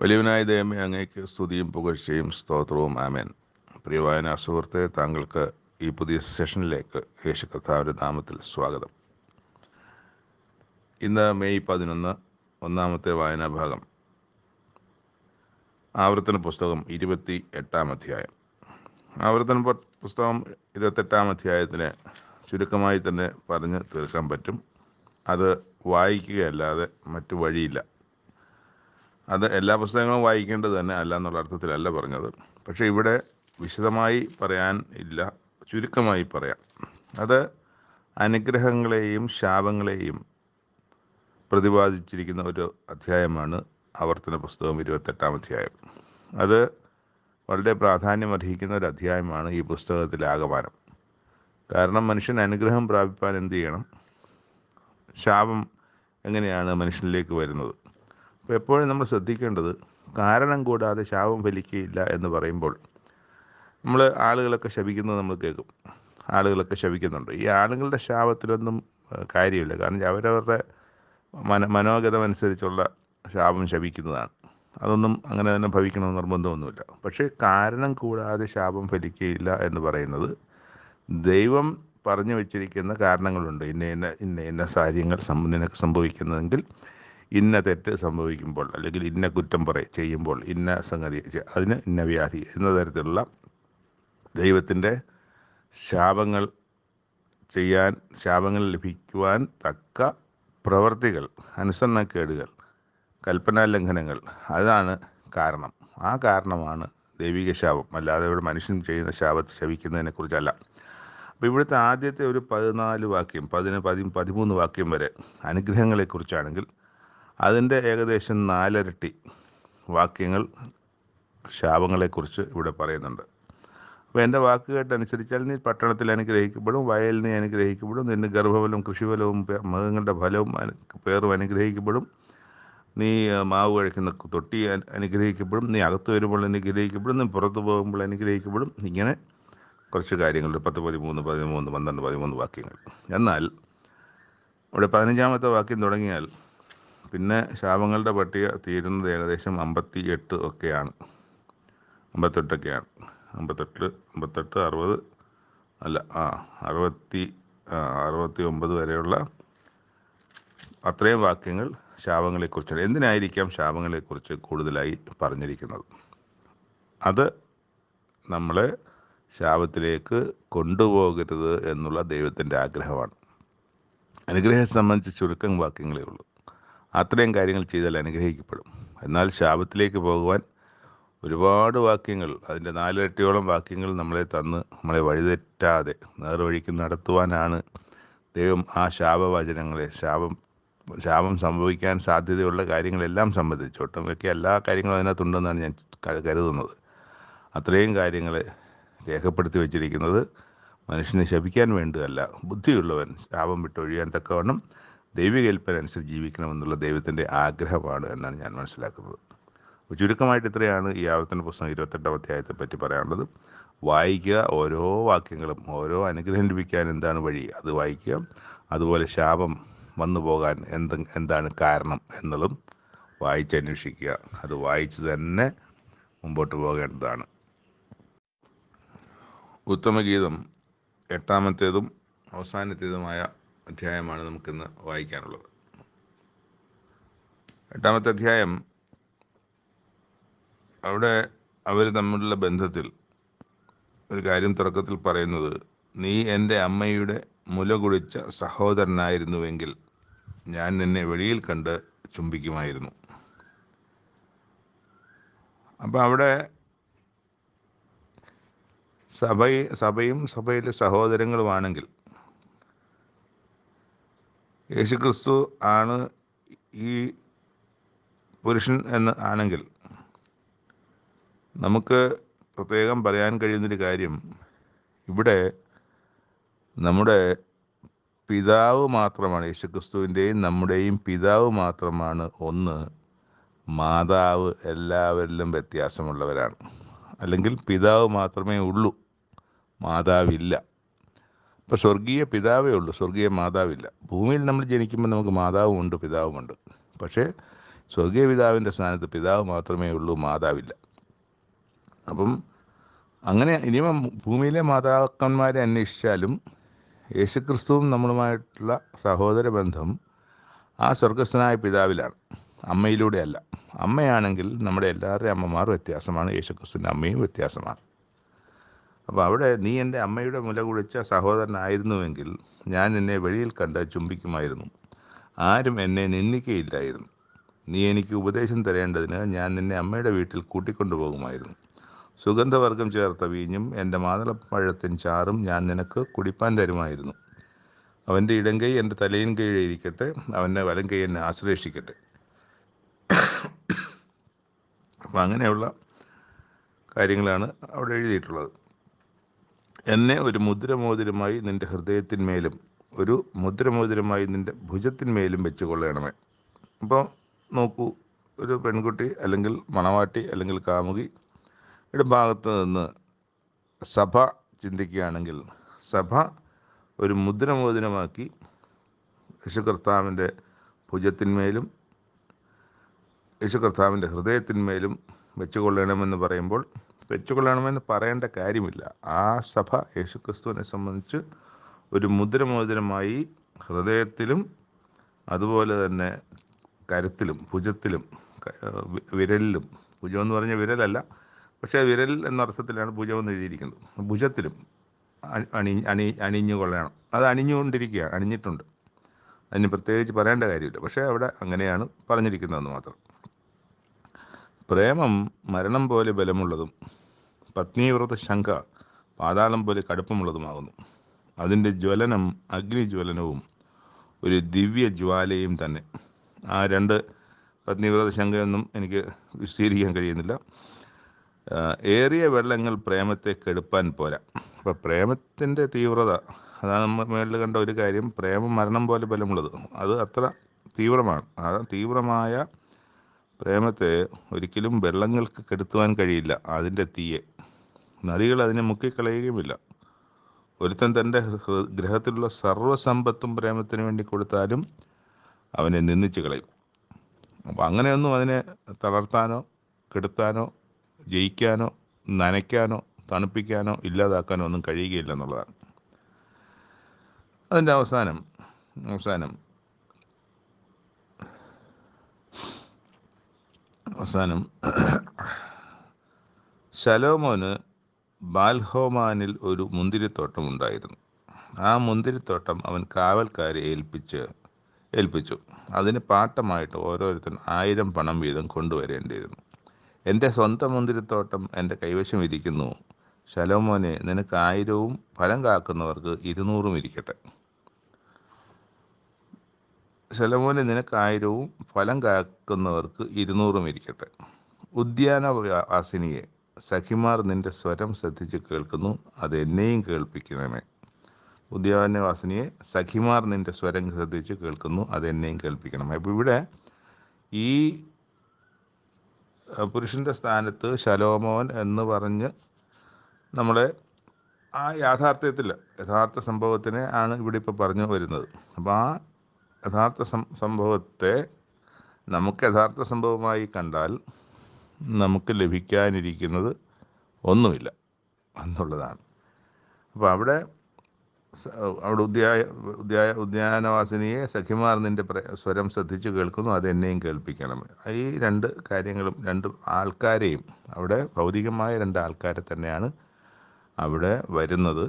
വലിയവനായ ദൈവമേ അങ്ങേക്ക് സ്തുതിയും പുകഴ്ചയും സ്തോത്രവും. ആമേൻ. പ്രിയവായന സുഹൃത്തെ താങ്കൾക്ക് ഈ പുതിയ സെഷനിലേക്ക് യേശു കർത്താവിന്റെ നാമത്തിൽ സ്വാഗതം. ഇന്ന് മെയ് പതിനൊന്ന് ഒന്നാമത്തെ വായനാ ഭാഗം. ആവർത്തന പുസ്തകം ഇരുപത്തി എട്ടാം അധ്യായം. ആവർത്തന പുസ്തകം ഇരുപത്തെട്ടാം അധ്യായത്തിന് ചുരുക്കമായി തന്നെ പറഞ്ഞ് തീർക്കാൻ പറ്റും. അത് വായിക്കുകയല്ലാതെ മറ്റു വഴിയില്ല. അത് എല്ലാ പുസ്തകങ്ങളും വായിക്കേണ്ടത് തന്നെ അല്ല എന്നുള്ള അർത്ഥത്തിലല്ല പറഞ്ഞത്. പക്ഷേ ഇവിടെ വിശദമായി പറയാൻ ഇല്ല ചുരുക്കമായി പറയാം. അത് അനുഗ്രഹങ്ങളെയും ശാപങ്ങളെയും പ്രതിപാദിച്ചിരിക്കുന്ന ഒരു അധ്യായമാണ് ആവർത്തന പുസ്തകം ഇരുപത്തെട്ടാം അധ്യായം. അത് വളരെ പ്രാധാന്യം അർഹിക്കുന്ന ഒരു അധ്യായമാണ് ഈ പുസ്തകത്തിലെ ആകമാനം. കാരണം മനുഷ്യൻ അനുഗ്രഹം പ്രാപിപ്പാൻ എന്ത് ചെയ്യണം? ശാപം എങ്ങനെയാണ് മനുഷ്യനിലേക്ക് വരുന്നത്? എപ്പോഴും നമ്മൾ ശ്രദ്ധിക്കേണ്ടത് കാരണം കൂടാതെ ശാപം ഫലിക്കുകയില്ല എന്ന് പറയുമ്പോൾ നമ്മൾ ആളുകളൊക്കെ ശപിക്കുന്നത് നമ്മൾ കേൾക്കും. ആളുകളൊക്കെ ശപിക്കുന്നുണ്ട്. ഈ ആളുകളുടെ ശാപത്തിലൊന്നും കാര്യമില്ല. കാരണം അവരവരുടെ മന മനോഗതമനുസരിച്ചുള്ള ശാപം ശപിക്കുന്നതാണ്. അതൊന്നും അങ്ങനെ തന്നെ ഭവിക്കണമെന്ന് നിർബന്ധമൊന്നുമില്ല. പക്ഷേ കാരണം കൂടാതെ ശാപം ഫലിക്കുകയില്ല എന്ന് പറയുന്നത് ദൈവം പറഞ്ഞു വച്ചിരിക്കുന്ന കാരണങ്ങളുണ്ട്. ഇന്ന ഇന്ന ഇന്ന ഇന്ന കാര്യങ്ങൾ സംഭവിക്കുന്നതെങ്കിൽ ഇന്ന തെറ്റ് സംഭവിക്കുമ്പോൾ അല്ലെങ്കിൽ ഇന്ന കുറ്റം പറ ചെയ്യുമ്പോൾ ഇന്ന സംഗതി അതിന് ഇന്ന വ്യാധി എന്ന തരത്തിലുള്ള ദൈവത്തിന്റെ ശാപങ്ങൾ ചെയ്യാൻ ശാപങ്ങൾ ലഭിക്കുവാൻ തക്ക പ്രവർത്തികൾ അനുസരണക്കേടുകൾ കൽപ്പനാ ലംഘനങ്ങൾ അതാണ് കാരണം. ആ കാരണമാണ് ദൈവിക ശാപം. അല്ലാതെ ഇവിടെ മനുഷ്യൻ ചെയ്യുന്ന ശാപത്തെ ശവിക്കുന്നതിനെക്കുറിച്ചല്ല അപ്പോൾ ഇവിടുത്തെ ആദ്യത്തെ ഒരു പതിനാല് വാക്യം പതിന് പതി പതിമൂന്ന് വാക്യം വരെ അനുഗ്രഹങ്ങളെക്കുറിച്ചാണെങ്കിൽ അതിന്റെ ഏകദേശം നാലരട്ടി വാക്യങ്ങൾ ശാപങ്ങളെക്കുറിച്ച് ഇവിടെ പറയുന്നുണ്ട്. അപ്പോൾ എന്റെ വാക്ക് കേട്ടനുസരിച്ചാൽ നീ പട്ടണത്തിൽ അനുഗ്രഹിക്കപ്പെടും വയലിൽ നീ അനുഗ്രഹിക്കപ്പെടും നിന്റെ ഗർഭഫലവും കൃഷിഫലവും മൃഗങ്ങളുടെ ഫലവും പേറും അനുഗ്രഹിക്കപ്പെടും. നീ മാവ് കഴിക്കുന്ന തൊട്ടി അന- അനുഗ്രഹിക്കപ്പെടും നീ അകത്ത് വരുമ്പോൾ അനുഗ്രഹിക്കപ്പെടും നീ പുറത്ത് പോകുമ്പോൾ അനുഗ്രഹിക്കപ്പെടും. ഇങ്ങനെ കുറച്ച് കാര്യങ്ങളുണ്ട്. പത്ത് പതിമൂന്ന് പതിമൂന്ന് പന്ത്രണ്ട് പതിമൂന്ന് വാക്യങ്ങൾ. എന്നാൽ ഇവിടെ പതിനഞ്ചാമത്തെ വാക്യം തുടങ്ങിയാൽ പിന്നെ ശാപങ്ങളുടെ പട്ടിക തീരുന്നത് ഏകദേശം അമ്പത്തി എട്ട് ഒക്കെയാണ്. അമ്പത്തെട്ടൊക്കെയാണ്. അമ്പത്തെട്ട് അമ്പത്തെട്ട് അറുപത് അല്ല ആ അറുപത്തി അറുപത്തി ഒമ്പത് വരെയുള്ള അത്രയും വാക്യങ്ങൾ ശാപങ്ങളെക്കുറിച്ചാണ്. എന്തിനായിരിക്കാം ശാപങ്ങളെക്കുറിച്ച് കൂടുതലായി പറഞ്ഞിരിക്കുന്നത്? അത് നമ്മളെ ശാപത്തിലേക്ക് കൊണ്ടുപോകരുത് എന്നുള്ള ദൈവത്തിന്റെ ആഗ്രഹമാണ്. അനുഗ്രഹം സംബന്ധിച്ച് ചുരുക്കം വാക്യങ്ങളേ ഉള്ളൂ. അത്രയും കാര്യങ്ങൾ ചെയ്താൽ അനുഗ്രഹിക്കപ്പെടും. എന്നാൽ ശാപത്തിലേക്ക് പോകുവാൻ ഒരുപാട് വാക്യങ്ങൾ അതിന്റെ നാലിരട്ടിയോളം വാക്യങ്ങൾ നമ്മളെ തന്ന് നമ്മളെ വഴിതെറ്റാതെ നേർവഴിക്ക് നടത്തുവാനാണ് ദൈവം ആ ശാപവചനങ്ങളെ ശാപം ശാപം സംഭവിക്കാൻ സാധ്യതയുള്ള കാര്യങ്ങളെല്ലാം സംബന്ധിച്ച് ഒട്ടുമിക്ക എല്ലാ കാര്യങ്ങളും അതിനകത്തുണ്ടെന്നാണ് ഞാൻ കരുതുന്നത്. അത്രയും കാര്യങ്ങൾ രേഖപ്പെടുത്തി വച്ചിരിക്കുന്നത് മനുഷ്യനെ ശപിക്കാൻ വേണ്ടിയല്ല ബുദ്ധിയുള്ളവൻ ശാപം വിട്ടൊഴിയാൻ തക്കവണ്ണം ദൈവികൽപ്പന അനുസരിച്ച് ജീവിക്കണമെന്നുള്ള ദൈവത്തിന്റെ ആഗ്രഹമാണ് എന്നാണ് ഞാൻ മനസ്സിലാക്കുന്നത്. അപ്പോൾ ചുരുക്കമായിട്ട് ഇത്രയാണ് ഈ ആവർത്തന പുസ്തകം ഇരുപത്തെട്ടാം അധ്യായത്തെ പറ്റി പറയാനുള്ളത്. വായിക്കുക ഓരോ വാക്യങ്ങളും ഓരോ അനുഗ്രഹം ലഭിക്കാൻ എന്താണ് വഴി? അത് വായിക്കുക. അതുപോലെ ശാപം വന്നു പോകാൻ എന്ത് എന്താണ് കാരണം എന്നുള്ളതും വായിച്ചന്വേഷിക്കുക അത് വായിച്ച് തന്നെ മുമ്പോട്ട് പോകേണ്ടതാണ്. ഉത്തമഗീതം എട്ടാമത്തേതും അവസാനത്തേതുമായ അധ്യായമാണ് നമുക്കിന്ന് വായിക്കാനുള്ളത്. എട്ടാമത്തെ അധ്യായം അവിടെ അവർ തമ്മിലുള്ള ബന്ധത്തിൽ ഒരു കാര്യം തുടക്കത്തിൽ പറയുന്നത് നീ എന്റെ അമ്മയുടെ മുല കുടിച്ച സഹോദരനായിരുന്നുവെങ്കിൽ ഞാൻ നിന്നെ വെളിയിൽ കണ്ട് ചുംബിക്കുമായിരുന്നു. അപ്പം അവിടെ സഭ സഭയും സഭയിലെ സഹോദരങ്ങളുമാണെങ്കിൽ യേശുക്രിസ്തു ആണ് ഈ പുരുഷൻ എന്ന് ആണെങ്കിൽ നമുക്ക് പ്രത്യേകം പറയാൻ കഴിയുന്നൊരു കാര്യം. ഇവിടെ നമ്മുടെ പിതാവ് മാത്രമാണ് യേശുക്രിസ്തുവിന്റെയും നമ്മുടെയും പിതാവ് മാത്രമാണ് ഒന്ന്. മാതാവ് എല്ലാവരിലും വ്യത്യാസമുള്ളവരാണ്. അല്ലെങ്കിൽ പിതാവ് മാത്രമേ ഉള്ളൂ മാതാവില്ല. ഇപ്പോൾ സ്വർഗീയ പിതാവേ ഉള്ളൂ സ്വർഗീയ മാതാവില്ല. ഭൂമിയിൽ നമ്മൾ ജനിക്കുമ്പോൾ നമുക്ക് മാതാവുമുണ്ട് പിതാവുമുണ്ട് പക്ഷേ സ്വർഗീയ പിതാവിന്റെ സ്ഥാനത്ത് പിതാവ് മാത്രമേ ഉള്ളൂ മാതാവില്ല. അപ്പം അങ്ങനെ ഇനിയും ഭൂമിയിലെ മാതാക്കന്മാരെ അന്വേഷിച്ചാലും യേശുക്രിസ്തുവും നമ്മളുമായിട്ടുള്ള സഹോദര ബന്ധം ആ സ്വർഗസ്ഥനായ പിതാവിലാണ് അമ്മയിലൂടെയല്ല അമ്മയാണെങ്കിൽ നമ്മുടെ എല്ലാവരുടെയും അമ്മമാർ വ്യത്യാസമാണ് യേശുക്രിസ്തുവിന്റെ അമ്മയും വ്യത്യാസമാണ്. അപ്പോൾ അവിടെ നീ എന്റെ അമ്മയുടെ മുല കുളിച്ച സഹോദരനായിരുന്നുവെങ്കിൽ ഞാൻ നിന്നെ വെളിയിൽ കണ്ട് ചുംബിക്കുമായിരുന്നു. ആരും എന്നെ നിന്ദിക്കുകയില്ലായിരുന്നു നീ എനിക്ക് ഉപദേശം തരേണ്ടതിന് ഞാൻ നിന്നെ അമ്മയുടെ വീട്ടിൽ കൂട്ടിക്കൊണ്ടുപോകുമായിരുന്നു. സുഗന്ധവർഗം ചേർത്ത വീഞ്ഞും എന്റെ മാതളപ്പഴത്തിൻ ചാറും ഞാൻ നിനക്ക് കുടിപ്പാൻ തരുമായിരുന്നു. അവന്റെ ഇടങ്കൈ എന്റെ തലയിൻ കീഴിൽ ഇരിക്കട്ടെ അവന്റെ വലം കൈ എന്നെ ആശ്ലേഷിക്കട്ടെ അപ്പം അങ്ങനെയുള്ള കാര്യങ്ങളാണ് അവിടെ എഴുതിയിട്ടുള്ളത്. എന്നെ ഒരു മുദ്രമോതിരമായി നിന്റെ ഹൃദയത്തിന്മേലും ഒരു മുദ്രമോതിരമായി നിന്റെ ഭുജത്തിന്മേലും വെച്ച് കൊള്ളണമേ അപ്പോൾ നോക്കൂ ഒരു പെൺകുട്ടി അല്ലെങ്കിൽ മണവാട്ടി അല്ലെങ്കിൽ കാമുകി ഇവിടെ ഭാഗത്ത് നിന്ന് സഭ ചിന്തിക്കുകയാണെങ്കിൽ സഭ ഒരു മുദ്രമോതിരമാക്കി യേശു കർത്താവിന്റെ ഭുജത്തിന്മേലും യേശു കർത്താവിന്റെ ഹൃദയത്തിന്മേലും വെച്ചുകൊള്ളണമെന്ന് പറയുമ്പോൾ വെച്ചുകൊള്ളണമെന്ന് പറയേണ്ട കാര്യമില്ല. ആ സഭ യേശുക്രിസ്തുവിനെ സംബന്ധിച്ച് ഒരു മുദ്രമോതിരമായി ഹൃദയത്തിലും അതുപോലെ തന്നെ കരുത്തിലും ഭുജത്തിലും വിരലിലും ഭുജം എന്ന് പറഞ്ഞ വിരലല്ല പക്ഷേ വിരൽ എന്ന അർത്ഥത്തിലാണ് ഭുജം എന്ന് എഴുതിയിരിക്കുന്നത്. ഭുജത്തിലും അണി അണി അണിഞ്ഞു കൊള്ളണം. അത് അണിഞ്ഞുകൊണ്ടിരിക്കുകയാണ് അണിഞ്ഞിട്ടുണ്ട്. അതിന് പ്രത്യേകിച്ച് പറയേണ്ട കാര്യമില്ല. പക്ഷേ അവിടെ അങ്ങനെയാണ് പറഞ്ഞിരിക്കുന്നതെന്ന് മാത്രം. പ്രേമം മരണം പോലെ ബലമുള്ളതും പത്നീവ്രത ശങ്ക പാതാളം പോലെ കടുപ്പമുള്ളതുമാകുന്നു. അതിന്റെ ജ്വലനം അഗ്നിജ്വലനവും ഒരു ദിവ്യ ജ്വാലയും തന്നെ. ആ രണ്ട് പത്നീവ്രത ശങ്കയൊന്നും എനിക്ക് വിശദീകരിക്കാൻ കഴിയുന്നില്ല. ഏറിയ വെള്ളങ്ങൾ പ്രേമത്തെ കെടുപ്പാൻ പോരാ. അപ്പോൾ പ്രേമത്തിന്റെ തീവ്രത അതാണ് നമ്മൾ മേളിൽ കണ്ട ഒരു കാര്യം പ്രേമം മരണം പോലെ ബലമുള്ളത്. അത് അത്ര തീവ്രമാണ്. ആ തീവ്രമായ പ്രേമത്തെ ഒരിക്കലും വെള്ളങ്ങൾക്ക് കെടുത്തുവാൻ കഴിയില്ല അതിന്റെ തീയെ. നദികൾ അതിനെ മുക്കിക്കളയുകയുമില്ല. ഒരുത്തൻ തന്റെ ഗ്രഹത്തിലുള്ള സർവസമ്പത്തും പ്രേമത്തിന് വേണ്ടി കൊടുത്താലും അവനെ നിന്ദിച്ച് കളയും. അപ്പം അങ്ങനെയൊന്നും അതിനെ തളർത്താനോ കെടുത്താനോ ജയിക്കാനോ നനയ്ക്കാനോ തണുപ്പിക്കാനോ ഇല്ലാതാക്കാനോ ഒന്നും കഴിയുകയില്ല എന്നുള്ളതാണ്. അതിന്റെ അവസാനം അവസാനം അവസാനം. ശലോമോന് ബാൽഹോമാനിൽ ഒരു മുന്തിരിത്തോട്ടം ഉണ്ടായിരുന്നു. ആ മുന്തിരിത്തോട്ടം അവൻ കാവൽക്കാരെ ഏൽപ്പിച്ച് ഏൽപ്പിച്ചു. അതിന് പാട്ടമായിട്ട് ഓരോരുത്തൻ ആയിരം പണം വീതം കൊണ്ടുവരേണ്ടിയിരുന്നു. എന്റെ സ്വന്തം മുന്തിരിത്തോട്ടം എന്റെ കൈവശം ഇരിക്കുന്നു. ശലോമോനെ നിനക്ക് ആയിരവും ഫലം കാക്കുന്നവർക്ക് ഇരുന്നൂറും ഇരിക്കട്ടെ. ശലോമോനെ നിനക്ക് ആയിരവും ഫലം കാക്കുന്നവർക്ക് ഇരുന്നൂറും ഇരിക്കട്ടെ. ഉദ്യാനവാസിനിയെ സഖിമാർ നിന്റെ സ്വരം ശ്രദ്ധിച്ച് കേൾക്കുന്നു അതെന്നെയും കേൾപ്പിക്കണമേ. ഉദ്യാനവാസിനിയെ സഖിമാർ നിന്റെ സ്വരം ശ്രദ്ധിച്ച് കേൾക്കുന്നു അതെന്നെയും കേൾപ്പിക്കണം കേൾപ്പിക്കണമേ. അപ്പോൾ ഇവിടെ ഈ പുരുഷന്റെ സ്ഥാനത്ത് ശലോമോൻ എന്ന് പറഞ്ഞ് നമ്മളെ ആ യാഥാർത്ഥ്യത്തിൽ യഥാർത്ഥ സംഭവത്തിനെ ആണ് ഇവിടെ ഇപ്പോൾ പറഞ്ഞു വരുന്നത്. അപ്പോൾ ആ യഥാർത്ഥ സംഭവത്തെ നമുക്ക് യഥാർത്ഥ സംഭവമായി കണ്ടാൽ നമുക്ക് ലഭിക്കാനിരിക്കുന്നത് ഒന്നുമില്ല എന്നുള്ളതാണ്. അപ്പോൾ അവിടെ അവിടെ ഉദ്യായ ഉദ്യായ ഉദ്യാനവാസിനിയെ സഖിമാർ നിന്റെ സ്വരം ശ്രദ്ധിച്ച് കേൾക്കുന്നു അത് എന്നെയും കേൾപ്പിക്കണം. ഈ രണ്ട് കാര്യങ്ങളും രണ്ട് ആൾക്കാരെയും അവിടെ ഭൗതികമായ രണ്ട് ആൾക്കാരെ തന്നെയാണ് അവിടെ വരുന്നത്.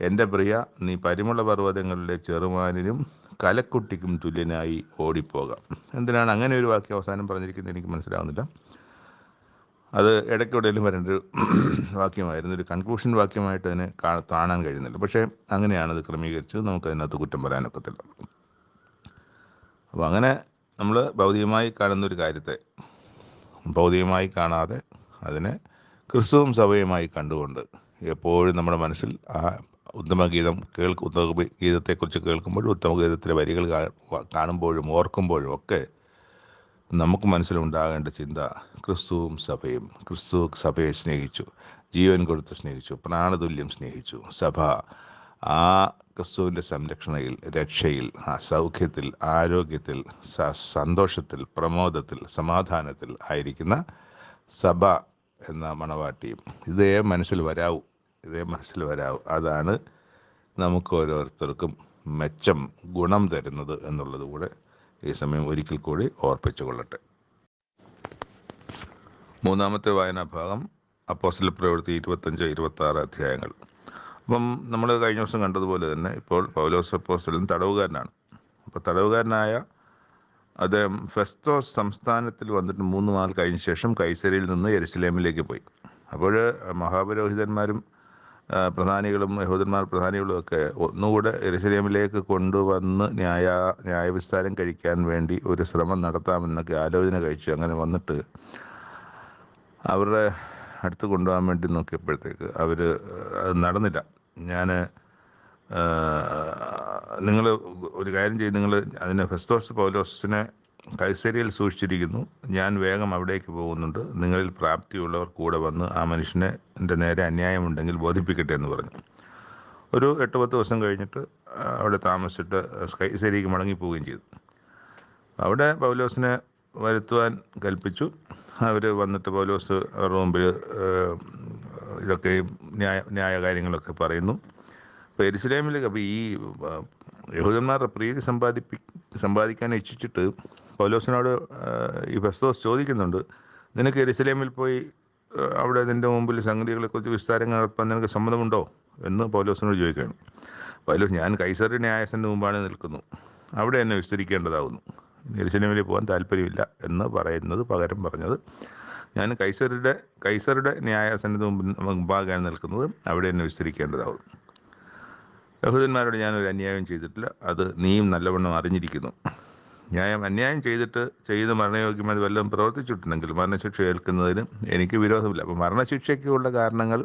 എന്റെ പ്രിയ നീ പരിമള പർവതങ്ങളിലെ ചെറുമാനിനും കലക്കുട്ടിക്കും തുല്യനായി ഓടിപ്പോകാം. എന്തിനാണ് അങ്ങനെ ഒരു വാക്യം അവസാനം പറഞ്ഞിരിക്കുന്നത് എനിക്ക് മനസ്സിലാവുന്നില്ല. അത് ഇടയ്ക്കെവിടെയും വരേണ്ട ഒരു വാക്യമായിരുന്നു. ഒരു കൺക്ലൂഷൻ വാക്യമായിട്ട് അതിനെ കാണാൻ കഴിയുന്നില്ല. പക്ഷേ അങ്ങനെയാണ് അത് ക്രമീകരിച്ചത്. നമുക്കതിനകത്ത് കുറ്റം പറയാനൊക്കത്തില്ല അപ്പോൾ അങ്ങനെ നമ്മൾ ഭൗതികമായി കാണുന്ന ഒരു കാര്യത്തെ ഭൗതികമായി കാണാതെ അതിനെ ക്രിസ്തുവും സഭയുമായി കണ്ടുകൊണ്ട് എപ്പോഴും നമ്മുടെ മനസ്സിൽ ആ ഉത്തമഗീതം കേൾക്ക് ഉത്തമഗീതത്തെക്കുറിച്ച് കേൾക്കുമ്പോഴും ഉത്തമഗീതത്തിലെ വരികൾ കാണുമ്പോഴും ഓർക്കുമ്പോഴും ഒക്കെ നമുക്ക് മനസ്സിലുണ്ടാകേണ്ട ചിന്ത ക്രിസ്തുവും സഭയും ക്രിസ്തു സഭയെ സ്നേഹിച്ചു ജീവൻ കൊടുത്ത് സ്നേഹിച്ചു പ്രാണതുല്യം സ്നേഹിച്ചു സഭ ആ ക്രിസ്തുവിന്റെ സംരക്ഷണയിൽ രക്ഷയിൽ ആ സൗഖ്യത്തിൽ ആരോഗ്യത്തിൽ സന്തോഷത്തിൽ പ്രമോദത്തിൽ സമാധാനത്തിൽ ആയിരിക്കുന്ന സഭ എന്ന മണവാട്ടിയും ഇതേ മനസ്സിൽ വരാവൂ. ഇതേ മനസ്സിൽ വരാവും. അതാണ് നമുക്ക് ഓരോരുത്തർക്കും മെച്ചം ഗുണം തരുന്നത് എന്നുള്ളത് കൂടെ ഈ സമയം ഒരിക്കൽ കൂടി ഓർപ്പിച്ചു കൊള്ളട്ടെ മൂന്നാമത്തെ വായനാഭാഗം അപ്പോസ്റ്റൽ പ്രവൃത്തി ഇരുപത്തഞ്ച് ഇരുപത്തി ആറ് അധ്യായങ്ങൾ. അപ്പം നമ്മൾ കഴിഞ്ഞ ദിവസം കണ്ടതുപോലെ തന്നെ ഇപ്പോൾ പൗലോസ് അപ്പോസ്റ്റലും തടവുകാരനാണ്. അപ്പോൾ തടവുകാരനായ അദ്ദേഹം ഫെസ്തോസ് സംസ്ഥാനത്തിൽ വന്നിട്ട് മൂന്ന് നാൾ കഴിഞ്ഞ ശേഷം കൈസരിയിൽ നിന്ന് എരുസലേമിലേക്ക് പോയി. അപ്പോൾ മഹാപുരോഹിതന്മാരും പ്രധാനികളും യഹൂദന്മാർ പ്രധാനികളും ഒക്കെ ഒന്നുകൂടെ എരുസലേമിലേക്ക് കൊണ്ടുവന്ന് ന്യായ ന്യായവിസ്താരം കഴിക്കാൻ വേണ്ടി ഒരു ശ്രമം നടത്താമെന്നൊക്കെ ആലോചന കഴിച്ചു. അങ്ങനെ വന്നിട്ട് അവരുടെ അടുത്ത് കൊണ്ടുപോകാൻ വേണ്ടി നോക്കിയപ്പോഴത്തേക്ക് അവർ നടന്നില്ല. ഞാൻ നിങ്ങൾ ഒരു കാര്യം ചെയ്ത് നിങ്ങൾ അതിന് ഫെസ്തോസ് പൗലോസിനെ കൈസരിയിൽ സൂക്ഷിച്ചിരിക്കുന്നു. ഞാൻ വേഗം അവിടേക്ക് പോകുന്നുണ്ട്. നിങ്ങളിൽ പ്രാപ്തിയുള്ളവർ കൂടെ വന്ന് ആ മനുഷ്യനെ എന്റെ നേരെ അന്യായമുണ്ടെങ്കിൽ ബോധിപ്പിക്കട്ടെ എന്ന് പറഞ്ഞു. ഒരു എട്ട് പത്ത് ദിവസം കഴിഞ്ഞിട്ട് അവിടെ താമസിച്ചിട്ട് കൈസരിക്ക് മടങ്ങിപ്പോവുകയും ചെയ്തു. അവിടെ പൗലോസിനെ വരുത്തുവാൻ കൽപ്പിച്ചു. അവർ വന്നിട്ട് പൗലോസ് അവരുടെ മുമ്പിൽ ഇതൊക്കെ ന്യായ ന്യായ കാര്യങ്ങളൊക്കെ പറയുന്നു. അപ്പോൾ എരുസലേമിലേക്ക് അപ്പോൾ ഈ യഹൂദന്മാരുടെ പ്രീതി സമ്പാദിപ്പി സമ്പാദിക്കാൻ ഇച്ഛിച്ചിട്ട് പൗലോസിനോട് ഈ ഫെസ്തോസ് ചോദിക്കുന്നുണ്ട് നിനക്ക് എരുസലേമിൽ പോയി അവിടെ നിന്റെ മുമ്പിൽ സംഗതികളെക്കുറിച്ച് വിസ്താരങ്ങൾ നടത്താൻ നിനക്ക് സമ്മതമുണ്ടോ? എന്ന് പൗലോസിനോട് ചോദിക്കുകയാണ്. പൗലോസ് ഞാൻ കൈസറി ന്യായസന്റെ മുമ്പാണ് നിൽക്കുന്നു. അവിടെ എന്നെ വിസ്തരിക്കേണ്ടതാകുന്നു എരുസലേമിൽ പോകാൻ താല്പര്യമില്ല എന്ന് പറയുന്നത് പകരം പറഞ്ഞത്. ഞാൻ കൈസറുടെ കൈസറുടെ ന്യായാസനത്തിന് മുമ്പിൽ മുമ്പാകെയാണ് നിൽക്കുന്നത്. അവിടെ എന്നെ വിസ്തരിക്കേണ്ടതാകും യഹൂദന്മാരോട് ഞാനൊരു അന്യായം ചെയ്തിട്ടില്ല. അത് നീയും നല്ലവണ്ണം അറിഞ്ഞിരിക്കുന്നു. ന്യായം അന്യായം ചെയ്തിട്ട് ചെയ്ത് മരണയോഗ്യമായി വല്ലതും പ്രവർത്തിച്ചിട്ടുണ്ടെങ്കിൽ മരണശിക്ഷ ഏൽക്കുന്നതിന് എനിക്ക് വിരോധമില്ല. അപ്പോൾ മരണശിക്ഷയ്ക്കുള്ള കാരണങ്ങൾ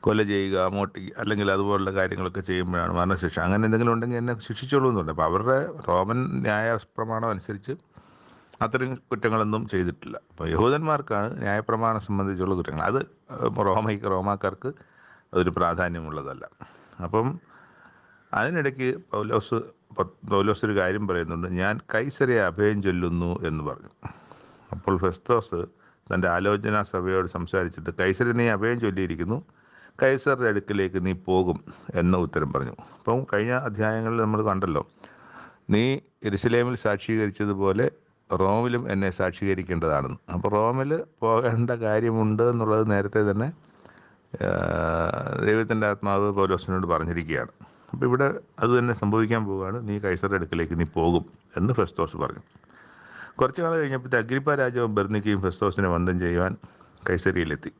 കൊല ചെയ്യുക മോട്ടി അല്ലെങ്കിൽ അതുപോലുള്ള കാര്യങ്ങളൊക്കെ ചെയ്യുമ്പോഴാണ് മരണശിക്ഷ. അങ്ങനെ എന്തെങ്കിലും ഉണ്ടെങ്കിൽ എന്നെ ശിക്ഷിച്ചോളൂ എന്നുണ്ട്. അപ്പോൾ അവരുടെ റോമൻ ന്യായ പ്രമാണം അനുസരിച്ച് അത്തരം കുറ്റങ്ങളൊന്നും ചെയ്തിട്ടില്ല. അപ്പോൾ യഹൂദന്മാർക്കാണ് ന്യായപ്രമാണം സംബന്ധിച്ചുള്ള കുറ്റങ്ങൾ. അത് റോമയ്ക്ക് റോമാക്കാർക്ക് അതൊരു പ്രാധാന്യമുള്ളതല്ല. അപ്പം അതിനിടയ്ക്ക് പൗലോസ് പൗലോസ് ഒരു കാര്യം പറയുന്നുണ്ട്. ഞാൻ കൈസരെ അഭയം ചൊല്ലുന്നു എന്ന് പറഞ്ഞു. അപ്പോൾ ഫെസ്തോസ് തന്റെ ആലോചനാ സഭയോട് സംസാരിച്ചിട്ട് കൈസരെ നീ അഭയം ചൊല്ലിയിരിക്കുന്നു. കൈസറുടെ അടുക്കിലേക്ക് നീ പോകും എന്ന ഉത്തരം പറഞ്ഞു. അപ്പം കഴിഞ്ഞ അധ്യായങ്ങളിൽ നമ്മൾ കണ്ടല്ലോ നീ എരുസലേമിൽ സാക്ഷീകരിച്ചതുപോലെ റോമിലും എന്നെ സാക്ഷീകരിക്കേണ്ടതാണെന്ന്. അപ്പോൾ റോമിൽ പോകേണ്ട കാര്യമുണ്ട് എന്നുള്ളത് നേരത്തെ തന്നെ ദൈവത്തിന്റെ ആത്മാവ് പൗലോസിനോട് പറഞ്ഞിരിക്കുകയാണ്. അപ്പോൾ ഇവിടെ അത് തന്നെ സംഭവിക്കാൻ പോവുകയാണ്. നീ കൈസറുടെ അടുക്കലേക്ക് നീ പോകും എന്ന് ഫെസ്തോസ് പറഞ്ഞു. കുറച്ച് നാൾ കഴിഞ്ഞപ്പോൾ അഗ്രിപ്പ രാജാവ് ബെർണിക്കയും ഫെസ്തോസിനെ വന്ദം ചെയ്യുവാൻ കൈസരിയിലെത്തി.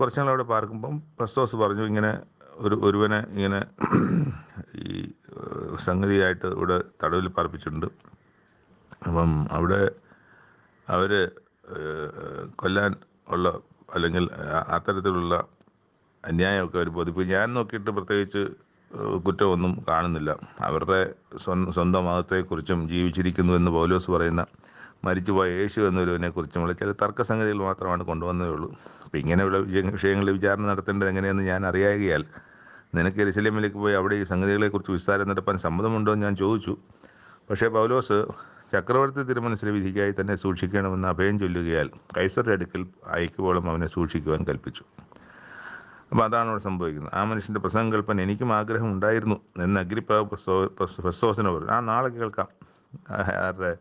കുറച്ച് നാൾ അവിടെ പാർക്കുമ്പം ഫെസ്തോസ് പറഞ്ഞു ഇങ്ങനെ ഒരു ഒരുവനെ ഇങ്ങനെ ഈ സംഗതിയായിട്ട് ഇവിടെ തടവിൽ പാർപ്പിച്ചിട്ടുണ്ട്. അപ്പം അവിടെ അവർ കൊല്ലാൻ ഉള്ള അല്ലെങ്കിൽ അത്തരത്തിലുള്ള അന്യായമൊക്കെ അവർ ബോധിപ്പിക്കും ഞാൻ നോക്കിയിട്ട് പ്രത്യേകിച്ച് കുറ്റമൊന്നും കാണുന്നില്ല. അവരുടെ സ്വന്തം മതത്തെക്കുറിച്ചും ജീവിച്ചിരിക്കുന്നു എന്ന് പൗലോസ് പറയുന്ന മരിച്ചുപോയ യേശു എന്നൊരുവിനെ കുറിച്ചുമുള്ള ചില തർക്കസംഗതികൾ മാത്രമാണ് കൊണ്ടുവന്നതേ ഉള്ളൂ. അപ്പം ഇങ്ങനെയുള്ള വിഷയ- വിഷയങ്ങളിൽ വിചാരണ നടത്തേണ്ടത് എങ്ങനെയെന്ന് ഞാൻ അറിയാകിയാൽ നിനക്ക് എരുസലേമിലേക്ക് പോയി അവിടെ ഈ സംഗതികളെക്കുറിച്ച് വിസ്താരം നടപ്പാൻ സമ്മതമുണ്ടോ എന്ന് ഞാൻ ചോദിച്ചു. പക്ഷേ പൗലോസ് ചക്രവർത്തി തിരുമനസിലെ വിധിക്കായി തന്നെ സൂക്ഷിക്കണമെന്ന് അഭയം ചൊല്ലുകയാൽ കൈസറുടെ അടുക്കൽ അയക്കുവോളം അവനെ സൂക്ഷിക്കുവാൻ കൽപ്പിച്ചു. അപ്പോൾ അതാണ് അവിടെ സംഭവിക്കുന്നത്. ആ മനുഷ്യന്റെ പ്രസംഗം കേൾപ്പാൻ എനിക്കും ആഗ്രഹം ഉണ്ടായിരുന്നു എന്ന് അഗ്രിപ്പാവ് ഫെസ്തോസിനെ പറഞ്ഞു. ആ നാളെ കേൾക്കാം. ആരുടെ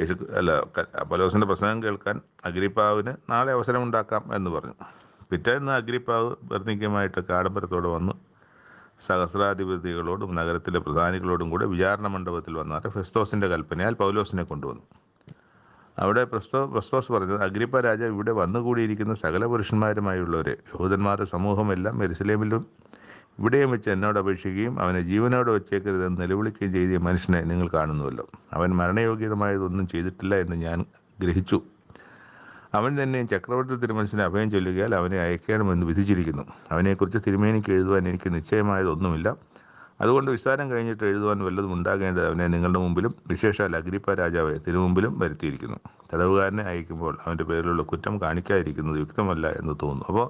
യേശു അല്ല അപ്പലോസിന്റെ പ്രസംഗം കേൾക്കാൻ അഗ്രിപ്പാവിന് നാളെ അവസരം ഉണ്ടാക്കാം എന്ന് പറഞ്ഞു. പിറ്റേന്ന് അഗ്രിപ്പാവ് ബർണിക്കയുമായിട്ട് ആഡംബരത്തോടെ വന്ന്. സഹസ്രാധിപതികളോടും നഗരത്തിലെ പ്രധാനികളോടും കൂടെ വിചാരണ മണ്ഡപത്തിൽ വന്നാൽ ഫെസ്തോസിന്റെ കൽപ്പനയാൽ പൗലോസിനെ കൊണ്ടുവന്നു. അവിടെ പ്രസ്തോ പ്രസ്തോസ് പറഞ്ഞത് അഗ്രിപ്പ രാജ ഇവിടെ വന്നുകൂടിയിരിക്കുന്ന സകല പുരുഷന്മാരുമായുള്ളവരെ യഹൂദന്മാരുടെ സമൂഹമെല്ലാം എരുസലേമിലും ഇവിടെയും വെച്ച് എന്നോട് അപേക്ഷിക്കുകയും അവനെ ജീവനോട് വെച്ചേക്കരുതെന്ന് നിലവിളിക്കുകയും ചെയ്ത മനുഷ്യനെ നിങ്ങൾ കാണുന്നുവല്ലോ. അവൻ മരണയോഗ്യതമായതൊന്നും ചെയ്തിട്ടില്ല എന്ന് ഞാൻ ഗ്രഹിച്ചു. അവൻ തന്നെ ചക്രവർത്തി തിരുമനസിനെ അഭയം ചൊല്ലുകയാൽ അവനെ അയക്കണമെന്ന് വിധിച്ചിരിക്കുന്നു. അവനെക്കുറിച്ച് തിരുമേനിക്ക് എഴുതുവാൻ എനിക്ക് നിശ്ചയമായതൊന്നുമില്ല. അതുകൊണ്ട് വിസ്താരം കഴിഞ്ഞിട്ട് എഴുതുവാൻ വല്ലതും ഉണ്ടാകേണ്ടത് അവനെ നിങ്ങളുടെ മുമ്പിലും വിശേഷാൽ അഗ്രിപ്പ രാജാവെ തിരുമുമ്പിലും വരുത്തിയിരിക്കുന്നു. തടവുകാരനെ അയക്കുമ്പോൾ അവന്റെ പേരിലുള്ള കുറ്റം കാണിക്കാതിരിക്കുന്നത് യുക്തമല്ല എന്ന് തോന്നുന്നു. അപ്പോൾ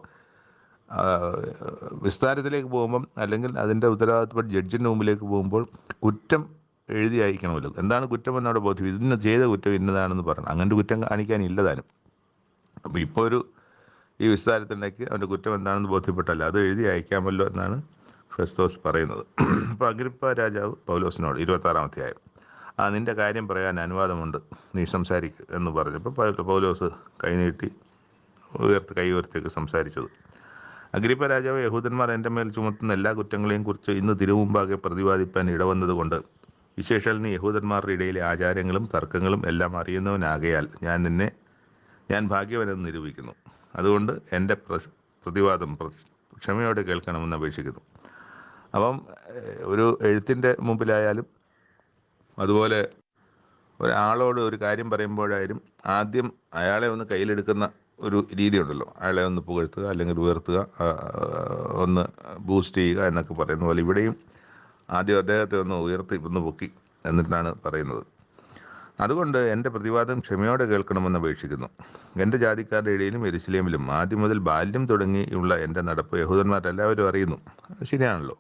വിസ്താരത്തിലേക്ക് പോകുമ്പം അല്ലെങ്കിൽ അതിന്റെ ഉത്തരവാദിത്തപ്പെട്ട ജഡ്ജിന്റെ മുമ്പിലേക്ക് പോകുമ്പോൾ കുറ്റം എഴുതി അയക്കണമല്ലോ. എന്താണ് കുറ്റം എന്നവിടെ ബോധ്യം? ഇന്ന് ചെയ്ത കുറ്റം ഇന്നതാണെന്ന് പറഞ്ഞു. അങ്ങനെ കുറ്റം കാണിക്കാനില്ലതാനും അപ്പോൾ ഇപ്പോൾ ഒരു ഈ വിസ്താരത്തിലേക്ക് അവന്റെ കുറ്റം എന്താണെന്ന് ബോധ്യപ്പെട്ടല്ല അത് എഴുതി അയക്കാമല്ലോ എന്നാണ് ഫെസ്തോസ് പറയുന്നത്. അപ്പോൾ അഗ്രിപ്പ രാജാവ് പൗലോസിനോട് ഇരുപത്താറാം അധ്യായം. ആ നിന്റെ കാര്യം പറയാൻ അനുവാദമുണ്ട്. നീ സംസാരിക്കുക എന്ന് പറഞ്ഞപ്പോൾ പൗലോസ് കൈനീട്ടി ഉയർത്ത് കൈ ഉയർത്തിയൊക്കെ സംസാരിച്ചത്. അഗ്രിപ്പ രാജാവ് യഹൂദന്മാർ എന്റെ മേൽ ചുമത്തുന്ന എല്ലാ കുറ്റങ്ങളെയും കുറിച്ച് ഇന്ന് തിരുമുമ്പാകെ പ്രതിപാദിപ്പാൻ ഇടവന്നതുകൊണ്ട് വിശേഷാൽ നീ യഹൂദന്മാരുടെ ഇടയിലെ ആചാരങ്ങളും തർക്കങ്ങളും എല്ലാം അറിയുന്നവനാകയാൽ ഞാൻ നിന്നെ ഞാൻ ഭാഗ്യവനെന്ന് നിരൂപിക്കുന്നു. അതുകൊണ്ട് എന്റെ പ്രതിവാദം ക്ഷമയോടെ കേൾക്കണമെന്ന് അപേക്ഷിക്കുന്നു. അപ്പം ഒരു എഴുത്തിന്റെ മുമ്പിലായാലും അതുപോലെ ഒരാളോട് ഒരു കാര്യം പറയുമ്പോഴായാലും ആദ്യം അയാളെ ഒന്ന് കയ്യിലെടുക്കുന്ന ഒരു രീതി ഉണ്ടല്ലോ അയാളെ ഒന്ന് പുകഴ്ത്തുക അല്ലെങ്കിൽ ഉയർത്തുക ഒന്ന് ബൂസ്റ്റ് ചെയ്യുക എന്നൊക്കെ പറയുന്ന പോലെ ഇവിടെയും ആദ്യം അദ്ദേഹത്തെ ഒന്ന് ഉയർത്തി ഒന്ന് പൊക്കി എന്നിട്ടാണ് പറയുന്നത്. അതുകൊണ്ട് എന്റെ പ്രതിവാദം ക്ഷമയോടെ കേൾക്കണമെന്ന് അപേക്ഷിക്കുന്നു. എന്റെ ജാതിക്കാരുടെ ഇടയിലും എരുസലേമിലും ആദ്യം മുതൽ ബാല്യം തുടങ്ങിയുള്ള എന്റെ നടപ്പ് യഹൂദന്മാരെല്ലാവരും അറിയുന്നു. ശരിയാണല്ലോ.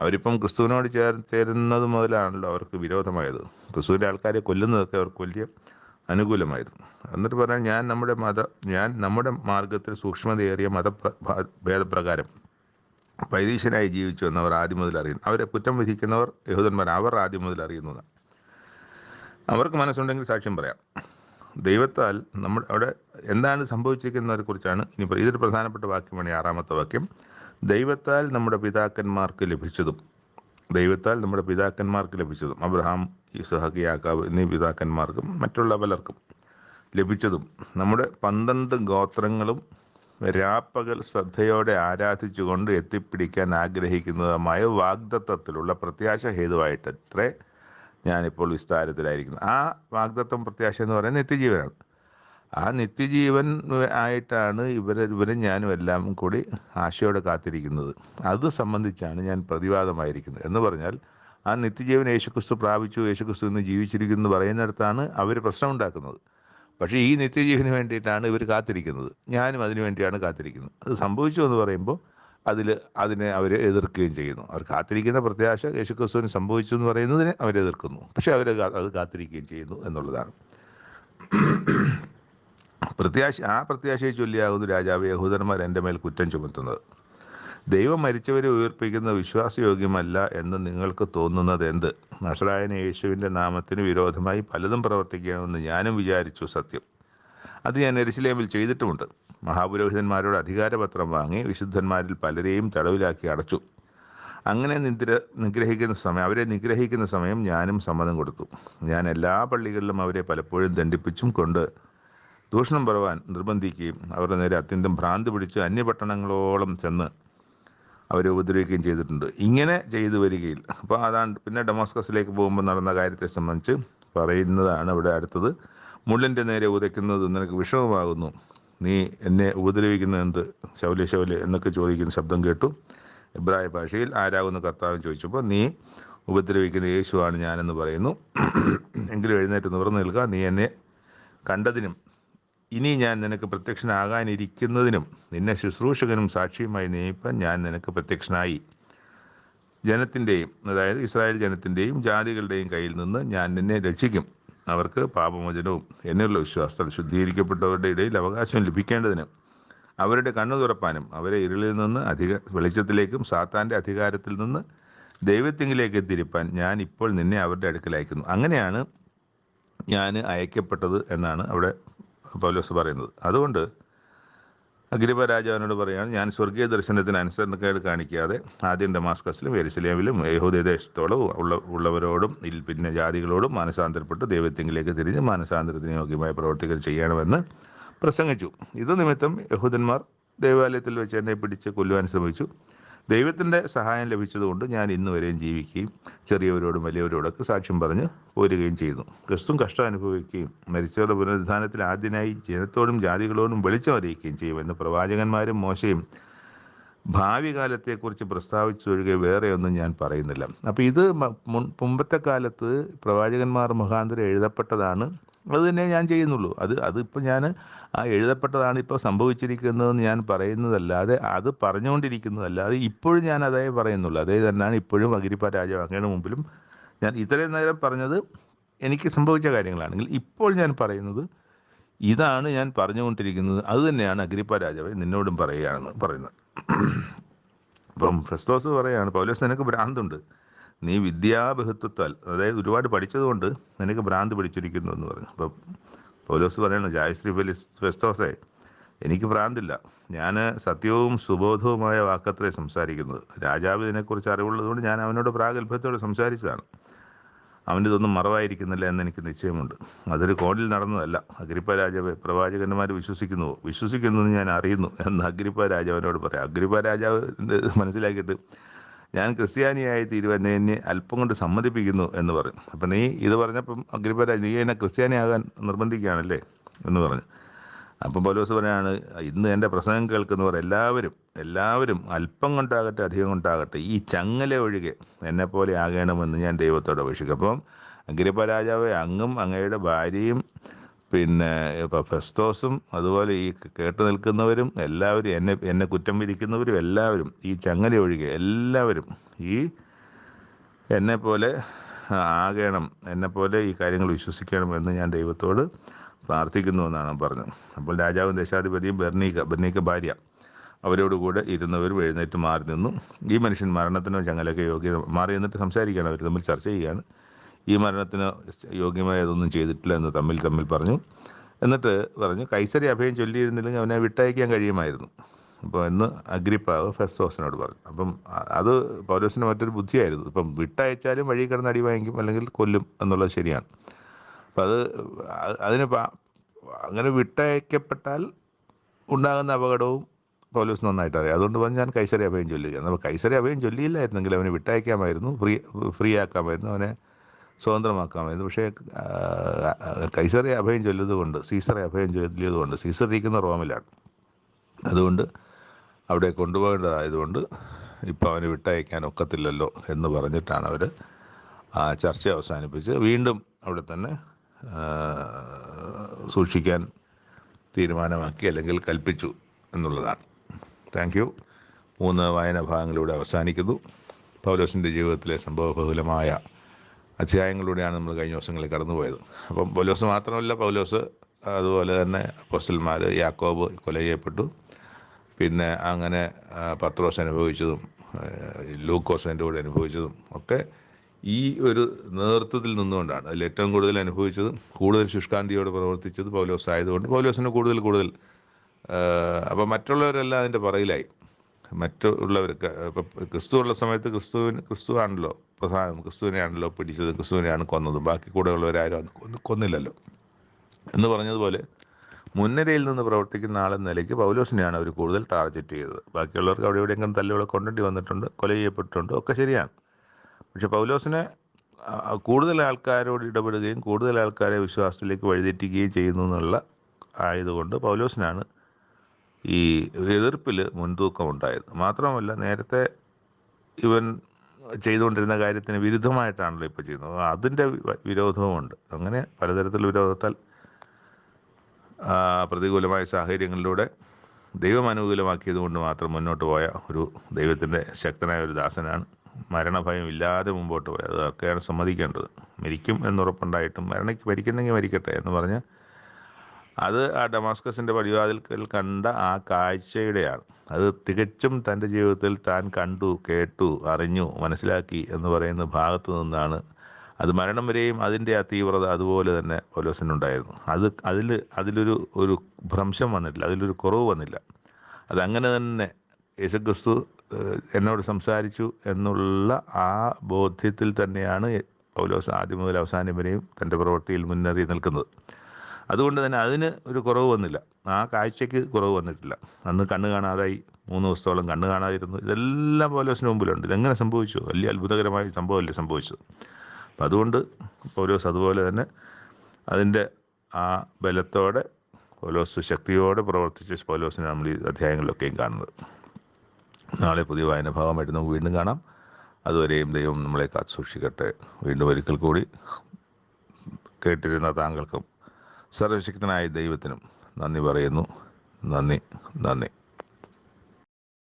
അവരിപ്പം ക്രിസ്തുവിനോട് ചേർ ചേരുന്നത് മുതലാണല്ലോ അവർക്ക് വിരോധമായത്. ക്രിസ്തുവിന്റെ ആൾക്കാരെ കൊല്ലുന്നതൊക്കെ അവർക്ക് വലിയ അനുകൂലമായിരുന്നു. എന്നിട്ട് പറയാൻ ഞാൻ നമ്മുടെ മത ഞാൻ നമ്മുടെ മാർഗത്തിൽ സൂക്ഷ്മതയേറിയ മത ഭേദപ്രകാരം പൈരീശനായി ജീവിച്ചു എന്നവർ ആദ്യം മുതൽ അറിയുന്നു. അവരെ കുറ്റം വിധിക്കുന്നവർ യഹൂദന്മാർ അവർ ആദ്യം മുതൽ അറിയുന്നതാണ് അവർക്ക് മനസ്സുണ്ടെങ്കിൽ സാക്ഷ്യം പറയാം. ദൈവത്താൽ നമ്മൾ അവിടെ എന്താണ് സംഭവിച്ചിരിക്കുന്നതിനെ കുറിച്ചാണ് ഇനി ഇതൊരു പ്രധാനപ്പെട്ട വാക്യമാണ് ആറാമത്തെ വാക്യം. ദൈവത്താൽ നമ്മുടെ പിതാക്കന്മാർക്ക് ലഭിച്ചതും ദൈവത്താൽ നമ്മുടെ പിതാക്കന്മാർക്ക് ലഭിച്ചതും അബ്രഹാം ഇസഹക്ക് യാക്കാവ് എന്നീ പിതാക്കന്മാർക്കും മറ്റുള്ള പലർക്കും ലഭിച്ചതും നമ്മുടെ പന്ത്രണ്ട് ഗോത്രങ്ങളും രാപ്പകൽ ശ്രദ്ധയോടെ ആരാധിച്ചുകൊണ്ട് എത്തിപ്പിടിക്കാൻ ആഗ്രഹിക്കുന്നതുമായ വാഗ്ദത്തത്തിലുള്ള പ്രത്യാശ ഹേതുവായിട്ടത്രേ ഞാനിപ്പോൾ വിസ്താരത്തിലായിരിക്കുന്നത് ആ വാഗ്ദത്വം പ്രത്യാശ എന്ന് പറയുന്നത് നിത്യജീവനാണ്. ആ നിത്യജീവൻ ആയിട്ടാണ് ഇവർ ഇവരും ഞാനും എല്ലാം കൂടി ആശയോടെ കാത്തിരിക്കുന്നത്. അത് സംബന്ധിച്ചാണ് ഞാൻ പ്രതിവാദമായിരിക്കുന്നത്. എന്ന് പറഞ്ഞാൽ ആ നിത്യജീവൻ യേശുക്രിസ്തു പ്രാപിച്ചു യേശുക്രിസ്തു ഇന്ന് ജീവിച്ചിരിക്കുന്നു എന്ന് പറയുന്നിടത്താണ് അവർ പ്രശ്നം ഉണ്ടാക്കുന്നത്. പക്ഷേ ഈ നിത്യജീവന് വേണ്ടിയിട്ടാണ് ഇവർ കാത്തിരിക്കുന്നത്. ഞാനും അതിനു വേണ്ടിയാണ് കാത്തിരിക്കുന്നത്. അത് സംഭവിച്ചു എന്ന് പറയുമ്പോൾ അതിൽ അതിനെ അവർ എതിർക്കുകയും ചെയ്യുന്നു. അവർ കാത്തിരിക്കുന്ന പ്രത്യാശ യേശുക്രിസ്തുവിന് സംഭവിച്ചു എന്ന് പറയുന്നതിനെ അവർ എതിർക്കുന്നു. പക്ഷേ അവർ അത് കാത്തിരിക്കുകയും ചെയ്യുന്നു എന്നുള്ളതാണ്. പ്രത്യാശ ആ പ്രത്യാശയെ ചൊല്ലിയാകുന്നു രാജാവ് യഹൂദന്മാർ എന്റെ മേൽ കുറ്റം ചുമത്തുന്നത്. ദൈവം മരിച്ചവരെ ഉയർപ്പിക്കുന്ന വിശ്വാസയോഗ്യമല്ല എന്ന് നിങ്ങൾക്ക് തോന്നുന്നത് എന്ത് നസറായന യേശുവിന്റെ നാമത്തിന് വിരോധമായി പലതും പ്രവർത്തിക്കണമെന്ന് ഞാനും വിചാരിച്ചു സത്യം. അത് ഞാൻ എരിശിലേമിൽ ചെയ്തിട്ടുമുണ്ട്. മഹാപുരോഹിതന്മാരോട് അധികാരപത്രം വാങ്ങി വിശുദ്ധന്മാരിൽ പലരെയും തടവിലാക്കി അടച്ചു. അങ്ങനെ നിദ്ര നിഗ്രഹിക്കുന്ന സമയം അവരെ നിഗ്രഹിക്കുന്ന സമയം ഞാനും സമ്മതം കൊടുത്തു. ഞാൻ എല്ലാ പള്ളികളിലും അവരെ പലപ്പോഴും ദണ്ഡിപ്പിച്ചും കൊണ്ട് ദൂഷണം പറവാൻ നിർബന്ധിക്കുകയും അവരുടെ നേരെ അത്യന്തം ഭ്രാന്ത് പിടിച്ച് അന്യപട്ടണങ്ങളോളം ചെന്ന് അവരെ ഉപദ്രവിക്കുകയും ചെയ്തിട്ടുണ്ട്. ഇങ്ങനെ ചെയ്തു വരികയിൽ. അപ്പോൾ അതാണ് പിന്നെ ഡൊമാസ്കസിലേക്ക് പോകുമ്പോൾ നടന്ന കാര്യത്തെ സംബന്ധിച്ച് പറയുന്നതാണ് ഇവിടെ അടുത്തത്. മുള്ളിന്റെ നേരെ ഉതയ്ക്കുന്നത് നിനക്ക് വിഷമമാകുന്നു. നീ എന്നെ ഉപദ്രവിക്കുന്നത് എന്ത്? ശൗല്യ ശൗല്യ എന്നൊക്കെ ചോദിക്കുന്ന ശബ്ദം കേട്ടു. ഇബ്രായ ഭാഷയിൽ ആരാകുന്ന കർത്താവ് ചോദിച്ചപ്പോൾ നീ ഉപദ്രവിക്കുന്ന യേശുവാണ് ഞാനെന്ന് പറയുന്നു. എങ്കിലും എഴുന്നേറ്റ് നിവർന്നു നിൽക്കുക. നീ എന്നെ കണ്ടതിനും ഇനി ഞാൻ നിനക്ക് പ്രത്യക്ഷനാകാനിരിക്കുന്നതിനും നിന്നെ ശുശ്രൂഷകനും സാക്ഷിയുമായി നിയമിപ്പാൻ ഞാൻ നിനക്ക് പ്രത്യക്ഷനായി. ജനത്തിന്റെയും അതായത് ഇസ്രായേൽ ജനത്തിന്റെയും ജാതികളുടെയും കയ്യിൽ നിന്ന് ഞാൻ നിന്നെ രക്ഷിക്കും. അവർക്ക് പാപമോചനവും എന്നുള്ള വിശ്വാസത്താൽ ശുദ്ധീകരിക്കപ്പെട്ടവരുടെ ഇടയിൽ അവകാശം ലഭിക്കേണ്ടതിന് അവരുടെ കണ്ണു തുറപ്പാനും അവരെ ഇരുളിൽ നിന്ന് അധിക വെളിച്ചത്തിലേക്കും സാത്താന്റെ അധികാരത്തിൽ നിന്ന് ദൈവത്തിങ്കിലേക്ക് തിരിപ്പാൻ ഞാൻ ഇപ്പോൾ നിന്നെ അവരുടെ അടുക്കൽ അയക്കുന്നു. അങ്ങനെയാണ് ഞാൻ അയക്കപ്പെട്ടത് എന്നാണ് അവിടെ പൗലോസ് പറയുന്നത്. അതുകൊണ്ട് അഗ്രിപ രാജാവിനോട് പറയുകയാണ് ഞാൻ സ്വർഗീയ ദർശനത്തിന് അനുസരണക്കേട് കാണിക്കാതെ ആദ്യം ഡമാസ്കസിലും എരുസലേമിലും യഹൂദദേശത്തോളം ഉള്ള ഉള്ളവരോടും പിന്നെ ജാതികളോടും മാനസാന്തരപ്പെട്ട് ദൈവത്തിങ്കിലേക്ക് തിരിഞ്ഞ് മാനസാന്തരത്തിന് യോഗ്യമായ പ്രവർത്തികൾ ചെയ്യണമെന്ന് പ്രസംഗിച്ചു. ഇത് നിമിത്തം യഹൂദന്മാർ ദേവാലയത്തിൽ വെച്ച് എന്നെ പിടിച്ച് കൊല്ലുവാൻ ശ്രമിച്ചു. ദൈവത്തിന്റെ സഹായം ലഭിച്ചതുകൊണ്ട് ഞാൻ ഇന്ന് വരെയും ജീവിക്കുകയും ചെറിയവരോടും വലിയവരോടൊക്കെ സാക്ഷ്യം പറഞ്ഞ് പോരുകയും ചെയ്യുന്നു. ക്രിസ്തു കഷ്ടം അനുഭവിക്കുകയും മരിച്ചവരുടെ പുനരുദ്ധാനത്തിൽ ആദ്യനായി ജനത്തോടും ജാതികളോടും വെളിച്ചം അറിയിക്കുകയും ചെയ്യുമെന്ന് പ്രവാചകന്മാരും മോശയും ഭാവി കാലത്തെക്കുറിച്ച് പ്രസ്താവിച്ചൊഴികെ വേറെ ഒന്നും ഞാൻ പറയുന്നില്ല. അപ്പോൾ ഇത് മുമ്പത്തെ കാലത്ത് പ്രവാചകന്മാർ മുഖാന്തരം എഴുതപ്പെട്ടതാണ്. അത് തന്നെ ഞാൻ ചെയ്യുന്നുള്ളൂ. അത് അതിപ്പോൾ ഞാൻ ആ എഴുതപ്പെട്ടതാണ് ഇപ്പോൾ സംഭവിച്ചിരിക്കുന്നതെന്ന് ഞാൻ പറയുന്നതല്ലാതെ അത് പറഞ്ഞുകൊണ്ടിരിക്കുന്നതല്ലാതെ ഇപ്പോഴും ഞാൻ അതേ പറയുന്നുള്ളൂ. അതേ തന്നെയാണ് ഇപ്പോഴും അഗിരിപ്പ രാജവാങ്ങയുടെ മുമ്പിലും ഞാൻ ഇത്രയും നേരം പറഞ്ഞത് എനിക്ക് സംഭവിച്ച കാര്യങ്ങളാണെങ്കിൽ ഇപ്പോൾ ഞാൻ പറയുന്നത് ഇതാണ് ഞാൻ പറഞ്ഞുകൊണ്ടിരിക്കുന്നത്. അത് തന്നെയാണ് അഗ്രിപ്പ രാജാവ് നിന്നോടും പറയുകയാണെന്ന് പറയുന്നത്. അപ്പം ഫെസ്തോസ് പറയാണ് പൗലോസ് നിനക്ക് ഭ്രാന്തുണ്ട്. നീ വിദ്യാബഹുത്വത്താൽ അതായത് ഒരുപാട് പഠിച്ചതുകൊണ്ട് നിനക്ക് ഭ്രാന്ത് പിടിച്ചിരിക്കുന്നു എന്ന് പറഞ്ഞു. അപ്പോൾ പൗലോസ് പറയണം ജായശ്രീ ഫെലിസ് ഫെസ്തോസേ എനിക്ക് ഭ്രാന്തില്ല. ഞാൻ സത്യവും സുബോധവുമായ വാക്കത്രേ സംസാരിക്കുന്നത്. രാജാവ് ഇതിനെക്കുറിച്ച് അറിവുള്ളതുകൊണ്ട് ഞാൻ അവനോട് പ്രാഗൽഭ്യത്തോടെ സംസാരിച്ചതാണ്. അവന്റെ ഇതൊന്നും മറവായിരിക്കുന്നില്ല എന്ന് എനിക്ക് നിശ്ചയമുണ്ട്. അതൊരു കോണിൽ നടന്നതല്ല. അഗ്രിപ്പ രാജാവ് പ്രവാചകന്മാർ വിശ്വസിക്കുന്നുവോ വിശ്വസിക്കുന്നു ഞാൻ അറിയുന്നു എന്ന് അഗ്രിപ്പ രാജാവിനോട് പറയാം. അഗ്രിപ്പ രാജാവിന്റെ മനസ്സിലാക്കിയിട്ട് ഞാൻ ക്രിസ്ത്യാനിയായി തീരുവാൻ എന്നെ അല്പം കൊണ്ട് സമ്മതിപ്പിക്കുന്നു എന്ന് പറയും അപ്പം നീ ഇത് പറഞ്ഞപ്പം അഗ്രിപ്പ നീ എന്നെ ക്രിസ്ത്യാനിയാകാൻ നിർബന്ധിക്കുകയാണല്ലേ എന്ന് പറഞ്ഞു. അപ്പം പൗലോസ് പറയാണ് ഇന്ന് എന്റെ പ്രസംഗം കേൾക്കുന്നവർ എല്ലാവരും എല്ലാവരും അല്പം കൊണ്ടാകട്ടെ അധികം കൊണ്ടാകട്ടെ ഈ ചങ്ങല ഒഴികെ എന്നെപ്പോലെ ആകണമെന്ന് ഞാൻ ദൈവത്തോട് അപേക്ഷിക്കും. അപ്പം അഗ്രിപ്പ രാജാവ് അങ്ങും അങ്ങയുടെ ഭാര്യയും പിന്നെ ഇപ്പം ഫെസ്തോസും അതുപോലെ ഈ കേട്ട് നിൽക്കുന്നവരും എല്ലാവരും എന്നെ എന്നെ കുറ്റം വിരിക്കുന്നവരും എല്ലാവരും ഈ ചങ്ങല ഒഴികെ എല്ലാവരും ഈ എന്നെപ്പോലെ ആകണം എന്നെപ്പോലെ ഈ കാര്യങ്ങൾ വിശ്വസിക്കണം എന്ന് ഞാൻ ദൈവത്തോട് പ്രാർത്ഥിക്കുന്നു എന്നാണ് പറഞ്ഞത്. അപ്പോൾ രാജാവും ദേശാധിപതിയും ബെർണീക്ക ബെർണീക്ക ഭാര്യ അവരോട് കൂടെ ഇരുന്നവരും എഴുന്നേറ്റ് മാറി നിന്നു. ഈ മനുഷ്യൻ മരണത്തിനോ ചങ്ങലൊക്കെ യോഗ്യത മാറി എന്നിട്ട് സംസാരിക്കുകയാണ് അവർ തമ്മിൽ ചർച്ച ചെയ്യുകയാണ്. ഈ മരണത്തിന് യോഗ്യമായതൊന്നും ചെയ്തിട്ടില്ല എന്ന് തമ്മിൽ തമ്മിൽ പറഞ്ഞു. എന്നിട്ട് പറഞ്ഞു കൈസരി അഭയം ചൊല്ലിയിരുന്നില്ലെങ്കിൽ അവനെ വിട്ടയക്കാൻ കഴിയുമായിരുന്നു. അപ്പോൾ എന്ന് അഗ്രിപ്പാവ് ഫെസ്റ്റോസിനോട് പറഞ്ഞു. അപ്പം അത് പൗലോസിന് മറ്റൊരു ബുദ്ധിയായിരുന്നു. ഇപ്പം വിട്ടയച്ചാലും വഴി കിടന്ന് അടി വാങ്ങിക്കും അല്ലെങ്കിൽ കൊല്ലും എന്നുള്ളത് ശരിയാണ്. അപ്പം അത് അതിന് അങ്ങനെ വിട്ടയക്കപ്പെട്ടാൽ ഉണ്ടാകുന്ന അപകടവും പൗലോസ് നന്നായിട്ട് അറിയാം. അതുകൊണ്ട് പറഞ്ഞ് ഞാൻ കൈസരി അഭയം ചൊല്ലുകയാണ്. അപ്പോൾ കൈസരി അഭയം ചൊല്ലിയില്ലായിരുന്നെങ്കിൽ അവനെ വിട്ടയക്കാമായിരുന്നു ഫ്രീ ഫ്രീ ആക്കാമായിരുന്നു അവനെ സ്വതന്ത്രമാക്കാമായിരുന്നു പക്ഷേ കൈസറെ അഭയം ചൊല്ലിയതുകൊണ്ട് സീസറെ അഭയം ചൊല്ലിയതുകൊണ്ട് സീസർ ഇരിക്കുന്ന റോമിലാണ്. അതുകൊണ്ട് അവിടെ കൊണ്ടുപോകേണ്ടതായതുകൊണ്ട് ഇപ്പോൾ അവന് വിട്ടയക്കാൻ ഒക്കത്തില്ലല്ലോ എന്ന് പറഞ്ഞിട്ടാണ് അവർ ചർച്ച അവസാനിപ്പിച്ച് വീണ്ടും അവിടെ തന്നെ സൂക്ഷിക്കാൻ തീരുമാനമാക്കി അല്ലെങ്കിൽ കൽപ്പിച്ചു എന്നുള്ളതാണ്. താങ്ക് യു മൂന്ന് വായന ഭാഗങ്ങളിലൂടെ അവസാനിക്കുന്നു. പൗലോസിന്റെ ജീവിതത്തിലെ സംഭവബഹുലമായ അധ്യായങ്ങളിലൂടെയാണ് നമ്മൾ കഴിഞ്ഞ ദിവസങ്ങളിൽ കടന്നുപോയത്. അപ്പം പൗലോസ് മാത്രമല്ല പൗലോസ് അതുപോലെ തന്നെ അപ്പോസ്റ്റൽമാർ യാക്കോബ് കൊല ചെയ്യപ്പെട്ടു പിന്നെ അങ്ങനെ പത്രോസ് അനുഭവിച്ചതും ലൂക്കോസ് എന്റെ കൂടെ അനുഭവിച്ചതും ഒക്കെ ഈ ഒരു നേതൃത്വത്തിൽ നിന്നുകൊണ്ടാണ്. അതിൽ ഏറ്റവും കൂടുതൽ അനുഭവിച്ചത് കൂടുതൽ ശുഷ്കാന്തിയോട് പ്രവർത്തിച്ചത് പൗലോസ് ആയതുകൊണ്ട് പൗലോസിന് കൂടുതൽ കൂടുതൽ അപ്പോൾ മറ്റുള്ളവരെല്ലാം അതിന്റെ പുറകിലായി. മറ്റുള്ളവർക്ക് ക്രിസ്തു ഉള്ള സമയത്ത് ക്രിസ്തുവിന് ക്രിസ്തു ആണല്ലോ പ്രധാനം ക്രിസ്തുവിനെയാണല്ലോ പിടിച്ചത് ക്രിസ്തുവിനെയാണ് കൊന്നത്. ബാക്കി കൂടെ ഉള്ളവരാരും അത് കൊന്ന് കൊന്നില്ലല്ലോ. എന്ന് പറഞ്ഞതുപോലെ മുൻനിരയിൽ നിന്ന് പ്രവർത്തിക്കുന്ന ആളെന്ന നിലയ്ക്ക് പൗലോസിനെയാണ് അവർ കൂടുതൽ ടാർഗറ്റ് ചെയ്തത്. ബാക്കിയുള്ളവർക്ക് അവിടെ എവിടെയെങ്കിലും തല്ലുകളെ കൊണ്ടേണ്ടി വന്നിട്ടുണ്ട് കൊല ചെയ്യപ്പെട്ടിട്ടുണ്ട് ഒക്കെ ശരിയാണ്. പക്ഷെ പൗലോസിനെ കൂടുതൽ ആൾക്കാരോട് ഇടപെടുകയും കൂടുതൽ ആൾക്കാരെ വിശ്വാസത്തിലേക്ക് വഴിതെറ്റിക്കുകയും ചെയ്യുന്നു എന്നുള്ള ആയതുകൊണ്ട് പൗലോസിനാണ് ഈ എതിർപ്പിൽ മുൻതൂക്കം ഉണ്ടായത് മാത്രമല്ല നേരത്തെ ഇവൻ ചെയ്തുകൊണ്ടിരുന്ന കാര്യത്തിന് വിരുദ്ധമായിട്ടാണല്ലോ ഇപ്പോൾ ചെയ്യുന്നത്. അതിന്റെ വിരോധവുമുണ്ട്. അങ്ങനെ പലതരത്തിലുള്ള വിരോധത്താൽ പ്രതികൂലമായ സാഹചര്യങ്ങളിലൂടെ ദൈവം അനുകൂലമാക്കിയത് കൊണ്ട് മാത്രം മുന്നോട്ട് പോയ ഒരു ദൈവത്തിന്റെ ശക്തനായ ഒരു ദാസനാണ്. മരണഭയം ഇല്ലാതെ മുമ്പോട്ട് പോയത്. അതൊക്കെയാണ് സമ്മതിക്കേണ്ടത്. മരിക്കും എന്നുറപ്പുണ്ടായിട്ടും മരണയ്ക്ക് മരിക്കുന്നെങ്കിൽ മരിക്കട്ടെ എന്ന് പറഞ്ഞ് അത് ആ ഡമാസ്കസിന്റെ പടിവാതിൽക്കൽ കണ്ട ആ കാഴ്ചയുടെയാണ്. അത് തികച്ചും തന്റെ ജീവിതത്തിൽ താൻ കണ്ടു കേട്ടു അറിഞ്ഞു മനസ്സിലാക്കി എന്ന് പറയുന്ന ഭാഗത്തു നിന്നാണ് അത് മരണം വരെയും അതിന്റെ ആ തീവ്രത അതുപോലെ തന്നെ പൗലോസിനുണ്ടായിരുന്നു അത് അതിൽ അതിലൊരു ഒരു ഭ്രംശം വന്നില്ല അതിലൊരു കുറവ് വന്നില്ല. അതങ്ങനെ തന്നെ യേശുക്രിസ്തു എന്നോട് സംസാരിച്ചു എന്നുള്ള ആ ബോധ്യത്തിൽ തന്നെയാണ് പൗലോസ് ആദ്യം മുതൽ അവസാനം വരെയും തന്റെ പ്രവൃത്തിയിൽ മുന്നേറി നിൽക്കുന്നത്. അതുകൊണ്ട് തന്നെ അതിന് ഒരു കുറവ് വന്നില്ല. ആ കാഴ്ചയ്ക്ക് കുറവ് വന്നിട്ടില്ല. അന്ന് കണ്ണ് കാണാതായി. മൂന്ന് ദിവസത്തോളം കണ്ണ് കാണാതിരുന്നു. ഇതെല്ലാം പൗലോസിന് മുമ്പിലുണ്ട്. ഇതെങ്ങനെ സംഭവിച്ചു? വലിയ അത്ഭുതകരമായ സംഭവമല്ലേ സംഭവിച്ചത്. അപ്പം അതുകൊണ്ട് പൗലോസ് അതുപോലെ തന്നെ അതിന്റെ ആ ബലത്തോടെ പൗലോസ് ശക്തിയോടെ പ്രവർത്തിച്ച പൗലോസിനെ നമ്മൾ ഈ അധ്യായങ്ങളിലൊക്കെയും കാണുന്നത്. നാളെ പുതിയ വായന ഭാഗമായിട്ട് നമുക്ക് വീണ്ടും കാണാം. അതുവരെയും ദൈവം നമ്മളെ കാത്തു സൂക്ഷിക്കട്ടെ വീണ്ടും ഒരിക്കൽ കൂടി കേട്ടിരുന്ന താങ്കൾക്കും സർവശക്തനായ ദൈവത്തിനും നന്ദി പറയുന്നു. നന്ദി നന്ദി.